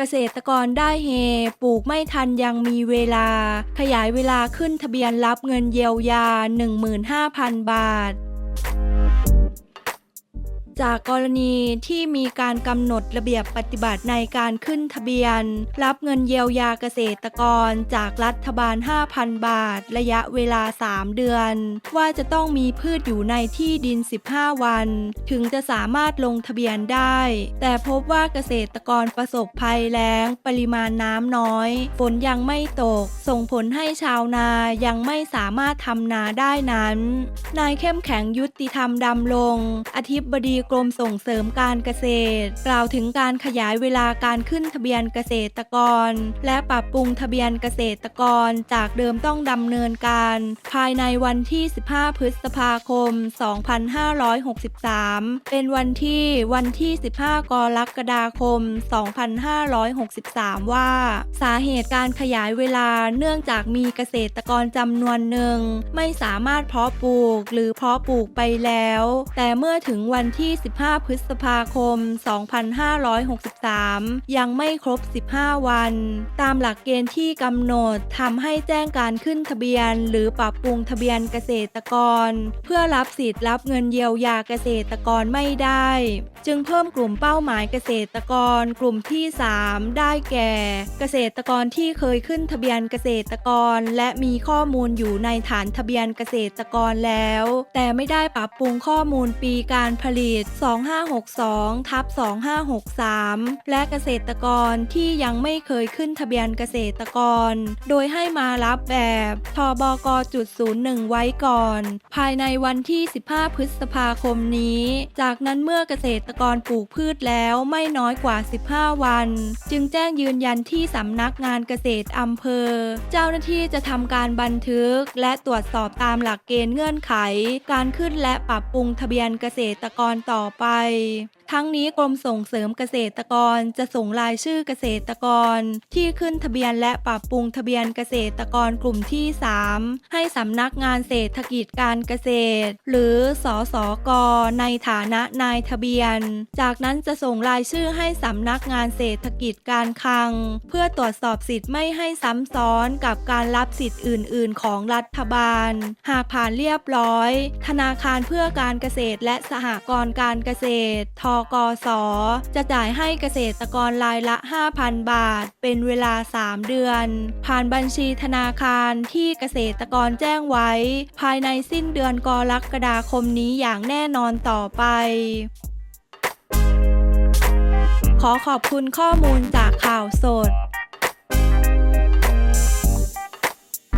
เกษตรกรได้เฮ ปลูกไม่ทันยังมีเวลา ขยายเวลาขึ้นทะเบียนรับเงินเยียวยา 15,000 บาท จากกรณีที่มีการกำหนดระเบียบปฏิบัติในการขึ้นทะเบียน รับเงินเยียวยาเกษตรกร จากรัฐบาล 5,000 บาท ระยะเวลา 3 เดือน ว่าจะต้องมีพืชอยู่ในที่ดิน 15 วัน ถึงจะสามารถลงทะเบียนได้ แต่พบว่าเกษตรกรประสบภัยแล้ง ปริมาณน้ำน้อย ฝนยังไม่ตก ส่งผลให้ชาวนายังไม่สามารถทำนาได้นั้น นายเข้มแข็งยุติธรรมดำรงอธิบดีกรมส่งเสริมการเกษตร กล่าวถึงการขยายเวลาการขึ้นทะเบียนเกษตรกร และปรับปรุงทะเบียนเกษตรกรจากเดิมต้องดำเนินการ ภายในวันที่ 15 พฤษภาคม 2563 เป็นวันที่วันที่ 15 กรกฎาคม 2563 ว่า สาเหตุการขยายเวลาเนื่องจากมีเกษตรกรจำนวนหนึ่ง ไม่สามารถเพาะปลูกหรือเพาะปลูกไปแล้ว แต่เมื่อถึงวันที่15 พฤษภาคม 2563 ยังไม่ครบ 15 วัน ตามหลักเกณฑ์ที่กำหนดทำให้แจ้งการขึ้นทะเบียน หรือปรับปรุงทะเบียนเกษตรกร เพื่อรับสิทธิ์รับเงินเยียวยาเกษตรกรไม่ได้ จึงเพิ่มกลุ่มเป้าหมายเกษตรกร กลุ่มที่ 3 ได้แก่ เกษตรกรที่เคยขึ้นทะเบียนเกษตรกร และมีข้อมูลอยู่ในฐานทะเบียนเกษตรกรแล้ว แต่ไม่ได้ปรับปรุงข้อมูลปีการผลิตต 2562ทับ2563 และเกษตรกรที่ยังไม่เคยขึ้นทะเบียนเกษตรกร โดยให้มารับแบบทบกจุด01 ไว้ก่อน ภายในวันที่ 15 พฤษภาคมนี้ จากนั้นเมื่อเกษตรกรปลูกพืชแล้วไม่น้อยกว่า 15 วัน จึงแจ้งยืนยันที่สำนักงานเกษตรอำเภอ เจ้าหน้าที่จะทำการบันทึก และตรวจสอบตามหลักเกณฑ์เงื่อนไข การขึ้นและปรับปรุงทะเบียนเกษตรกรต่อไป ทั้งนี้กรมส่งเสริมเกษตรกรจะส่งรายชื่อเกษตรกร ที่ขึ้นทะเบียนและปรับปรุงทะเบียนเกษตรกรกลุ่มที่ 3 ให้สำนักงานเศรษฐกิจการเกษตร หรือสอสอกในฐานะนายทะเบียน จากนั้นจะส่งรายชื่อให้สำนักงานเศรษฐกิจการคลัง เพื่อตรวจสอบสิทธิ์ไม่ให้ซ้ำซ้อนกับการรับสิทธิ์อื่น ๆ ของรัฐบาล หากผ่านเรียบร้อย ธนาคารเพื่อการเกษตรและสหกรณ์การเกษตรทกส จะจ่ายให้เกษตรกรรายละ 5,000 บาท เป็นเวลา 3 เดือน ผ่านบัญชีธนาคารที่เกษตรกรแจ้งไว้ ภายในสิ้นเดือนกรกฎาคมนี้อย่างแน่นอนต่อไปขอขอบคุณข้อมูลจากข่าวสด